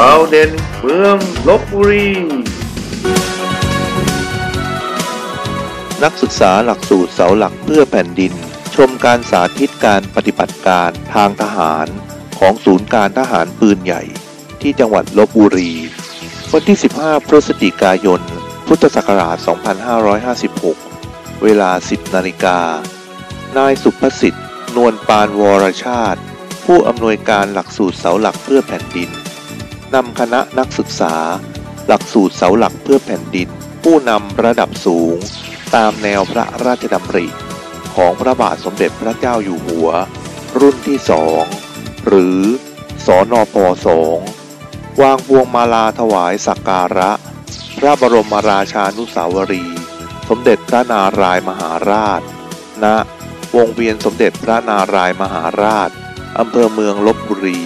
ขาวเด่นเมืองลบบุรี นักศึกษาหลักสูตรเสาหลักเพื่อแผ่นดิน ชมการสาธิตการปฏิบัติการทางทหารของศูนย์การทหารปืนใหญ่ที่จังหวัดลบบุรี วันที่ 15 พฤศจิกายน พุทธศักราช 2556 เวลา 10 นาฬิกา นายสุภสิทธิ์ นวลปานวรชาติ ผู้อำนวยการหลักสูตรเสาหลักเพื่อแผ่นดิน นำคณะนักศึกษา หลักสูตรเสาหลักเพื่อแผ่นดิน ผู้นำระดับสูง ตามแนวพระราชดำริ ของพระบาทสมเด็จพระเจ้าอยู่หัว รุ่นที่สองหรือสอนอปสองวางพวงมาลาถวายสักการะ พระบรมราชานุสาวรี สมเด็จพระนารายมหาราชณวงเวียนสมเด็จพระนารายมหาราชอำเภอเมืองลบบุรี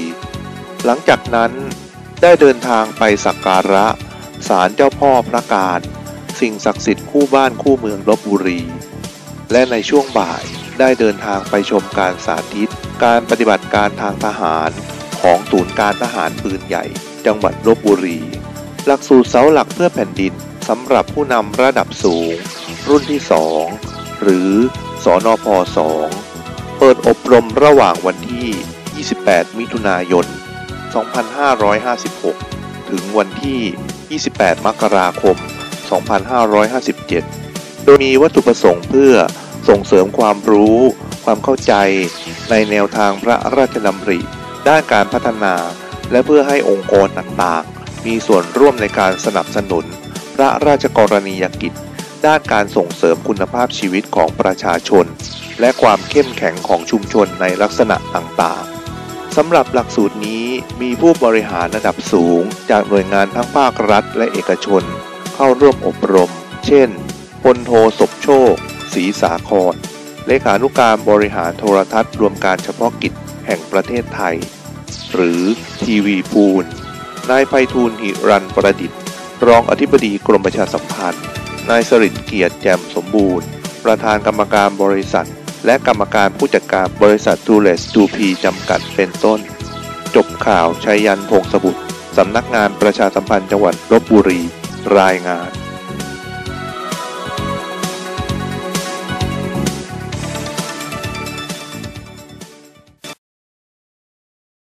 หลังจากนั้น ได้เดินทางไปสักการะศาลเจ้าพ่อพระการ สิ่งศักดิ์สิทธิ์คู่บ้านคู่เมืองลบบุรี และในช่วงบ่ายได้เดินทางไปชมการสาธิต การปฏิบัติการทางทหารของศูนย์การทหารปืนใหญ่ จังหวัดลบบุรี หลักสูตรเสาหลักเพื่อแผ่นดินสำหรับผู้นำระดับสูง รุ่นที่ 2 หรือสอนอพ2เปิดอบรมระหว่างวันที่ 28 มิถุนายน 2556 ถึงวันที่ 28 มกราคม 2557 โดยมีวัตถุประสงค์เพื่อส่งเสริมความรู้ ความเข้าใจในแนวทางพระราชดำริ ด้านการพัฒนา และเพื่อให้องค์กรต่างๆ มีส่วนร่วมในการสนับสนุน พระราชกรณียกิจ ด้านการส่งเสริมคุณภาพชีวิตของประชาชน และความเข้มแข็งของชุมชนในลักษณะต่างๆ สำหรับหลักสูตรนี้มีผู้บริหารระดับสูง จากหน่วยงานทั้งภาครัฐและเอกชน เข้าร่วมอบรม เช่นพลโทศพโชคศรีสาครเลขานุการบริหารโทรทัศน์รวมการเฉพาะกิจแห่งประเทศไทย หรือทีวีพูลนายไพฑูรย์หิรันประดิษฐ์ รองอธิบดีกรมประชาสัมพันธ์ นายสริตเกียรติแจ่มสมบูรณ์ ประธานกรรมการบริษัท และกรรมการผู้จัดการบริษัททูเลสทูพีจำกัดเป็นต้น จบข่าวชัยยันพงศบุตร สำนักงานประชาสัมพันธ์จังหวัดลบบุรี รายงาน